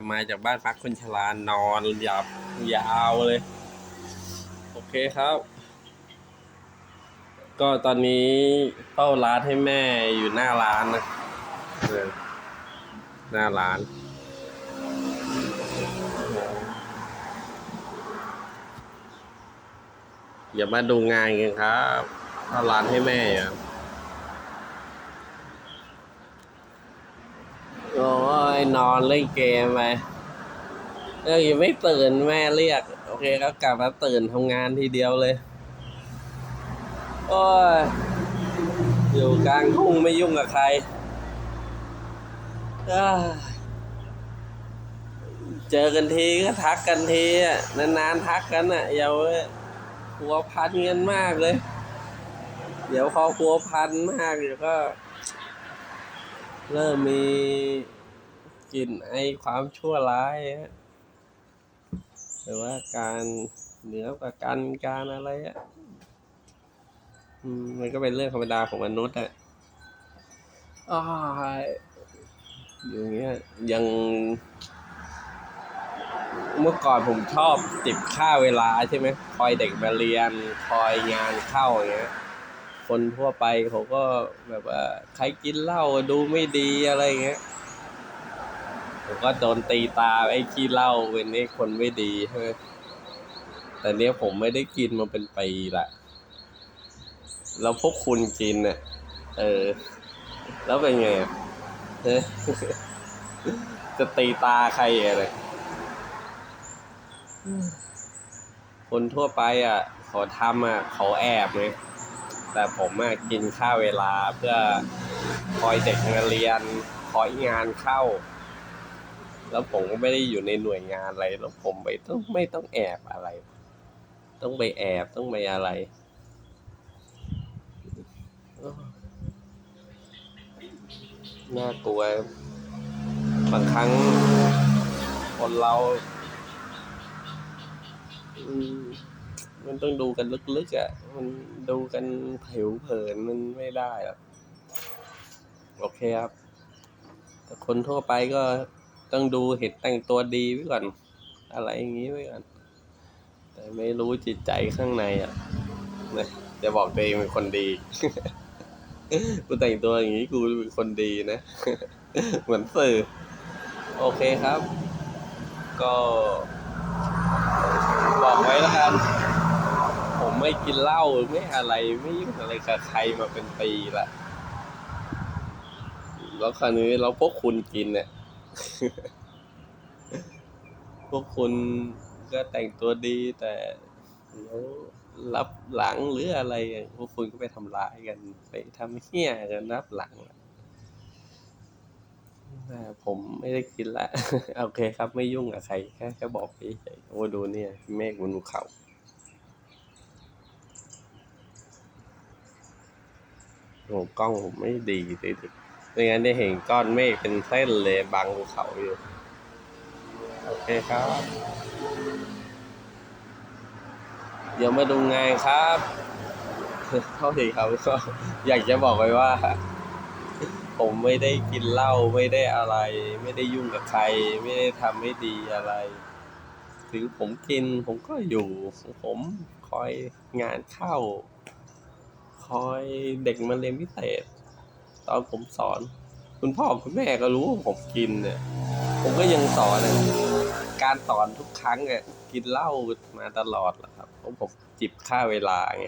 มาจากบ้านพักคนชรานอนหยับยาวเลย โอเคครับ ก็ตอนนี้เป้าร้านให้แม่อยู่หน้าร้านนะหน้าร้านอย่ามาดูงานกันครับเป้าร้านให้แม่อะ โอ้ยนอนเล่นเกมไปเออยังไม่ตื่นแม่เรียก โอเคก็กลับมาตื่นทำงานทีเดียวเลย โอ้ย อยู่กลางทุ่งไม่ยุ่งกับใคร เจอกันทีก็ทักกันทีอะนานๆทักกันอะอย่าวหัวพันกันมากเลย เดี๋ยวพอหัวพันมากเดี๋ยวก็ เริ่มมี กลิ่นไอความชั่วร้ายหรือว่าการเหนือกว่ากันการอะไรอะมันก็เป็นเรื่องธรรมดาของมนุษย์อะอย่างเงี้ยยังเมื่อก่อนผมชอบจิบค่าเวลาใช่ไหมคอยเด็กมาเรียน คอยงานเข้าอย่างเงี้ย คนทั่วไปเขาก็แบบว่า ใครกินเหล้าดูไม่ดีอะไรเงี้ย ผมก็โดนตีตาไอ้ขี้เหล้าเป็นไอ้คนไม่ดีใช่ไหมแต่เนี้ยผมไม่ได้กินมาเป็นปีละแล้วพวกคุณกินเนี่ยเออ แล้วเป็นไงเฮจะตีตาใครอะไรคนทั่วไปอะเขาทำอะเขาแอบไงแต่ผมอะกินค่าเวลาเพื่อคอยเด็กมาเรียนคอยงานเข้า แล้วผมก็ไม่ได้อยู่ในหน่วยงานอะไรแล้วผมไม่ต้องไม่ต้องแอบอะไร ต้องไปแอบต้องไปอะไรน่ากลัวบางครั้งคนเรามมันต้องดูกันลึกๆอะ มันดูกันผิวเผินมันไม่ได้หรอกโอเคครับแต่คนทั่วไปก็ ต้องดูเห็นแต่งตัวดีไว้ก่อน อะไรอย่างนี้ไว้ก่อน แต่ไม่รู้จิตใจข้างในอะนะจะบอกตัวเองเป็นคนดี กูแต่งตัวอย่างนี้กูเป็นคนดีนะ เหมือนสื่อ โอเคครับ ก็บอกไว้แล้วกันผมไม่กินเหล้าไม่อะไรไม่ยุ่งอะไรกับใครมาเป็นปีละ แล้วคราวนี้เราพวกคุณกินเนี่ย พวกคุณก็แต่งตัวดีแต่แล้วรับหลังหรืออะไร พวกคุณก็ไปทำร้ายกัน ไปทำเหี้ยกันรับหลังแต่ผมไม่ได้กินละ โอเคครับไม่ยุ่งกับใครแค่แค่บอกไปเฉยๆโอ้ดูเนี่ยเมฆบนภูเขาโอ้กล้องผมไม่ดีเลยดิ ไม่งั้นได้เห็นก้อนเมฆเป็นเส้นเลยบังภูเขาอยู่ โอเคครับ เดี๋ยวมาดูงานครับเท่าทีครับก็อยากจะบอกไว้ว่า ผมไม่ได้กินเหล้าไม่ได้อะไร ไม่ได้ยุ่งกับใคร ไม่ได้ทำไม่ดีอะไรถึงผมกินผมก็อยู่ ผมคอยงานเข้า คอยเด็กมาเรียนพิเศษ ตอนผมสอน คุณพ่อคุณแม่ก็รู้ว่าผมกินเนี่ย ผมก็ยังสอนการสอนทุกครั้งเนี่ยกินเหล้ามาตลอดแหละครับเพราะผมจิบค่าเวลาไง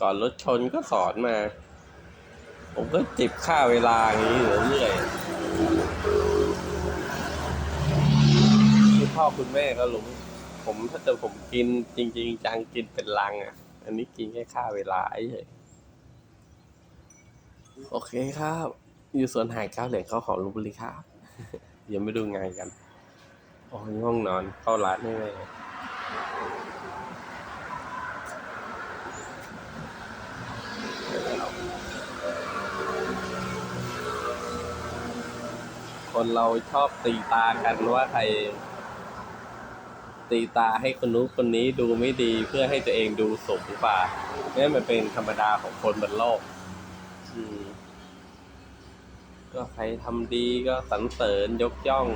ก่อนรถชนก็สอนมา ผมก็จิบค่าเวลาอย่างนี้อยู่เรื่อยคุณพ่อคุณแม่ก็รู้ผมถ้าเกิดผมกินจริง ๆจังกินเป็นลังอะ อันนี้กินแค่ค่าเวลาเฉย โอเคครับ อยู่สวนหายก้าเหรียญเข้าของลพบุรีครับยังไม่ดูงานกันโอ้ยง่วงนอนเข้าร้านไม่ไหมคนเราชอบตีตากันว่าใคร ตีตาให้คนนู้นคนนี้ดูไม่ดีเพื่อให้ตัวเองดูสูงกว่านี่มันเป็นธรรมดาของคนบนโลก อืม ก็ใครทำดีก็สรรเสริญยกย่อง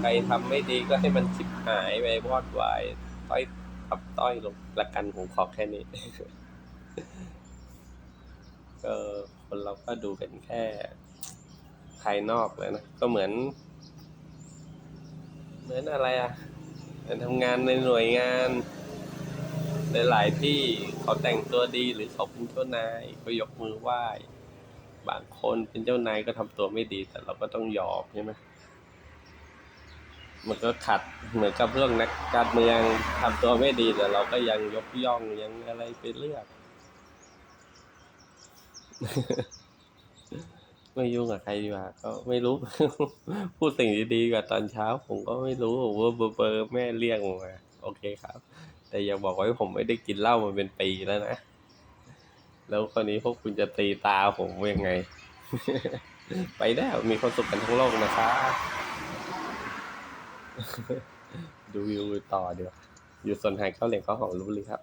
ใครทำไม่ดีก็ให้มันชิบหายไปวอดวายต้อยทับต้อยลงละกันผมขอแค่นี้ก็คนเราก็ดูเป็นแค่ภายนอกเลยนะ ก็เหมือน เหมือนอะไรอะเหมือนทำงานในหน่วยงานหลายๆที่เขาแต่งตัวดีหรือเขาเป็นเจ้านายก็ยกมือไหว้ บางคนเป็นเจ้านายก็ทำตัวไม่ดี แต่เราก็ต้องยอมใช่ไหมมันก็ขัดเหมือนกับเรื่องนักการเมืองทำตัวไม่ดีแต่เราก็ยังยกย่องยังอะไรไปเรื่อยไม่ยุ่งกับใครดีกว่าก็ไม่รู้ พูดสิ่งดีๆกับตอนเช้า ผมก็ไม่รู้ว่าเบอร์เบอร์แม่เรียกมาโอเคครับ แต่อย่าบอกว่าผมไม่ได้กินเหล้ามาเป็นปีแล้วนะ แล้วคราวนี้พวกคุณจะตีตาผมยังไง ไปได้มีความสุขกันทั้งโลกนะครับดูวิวต่อเดี๋ยวอยู่ส่วนหายเข้าเหลียงเข้าหอมรู้เลยครับ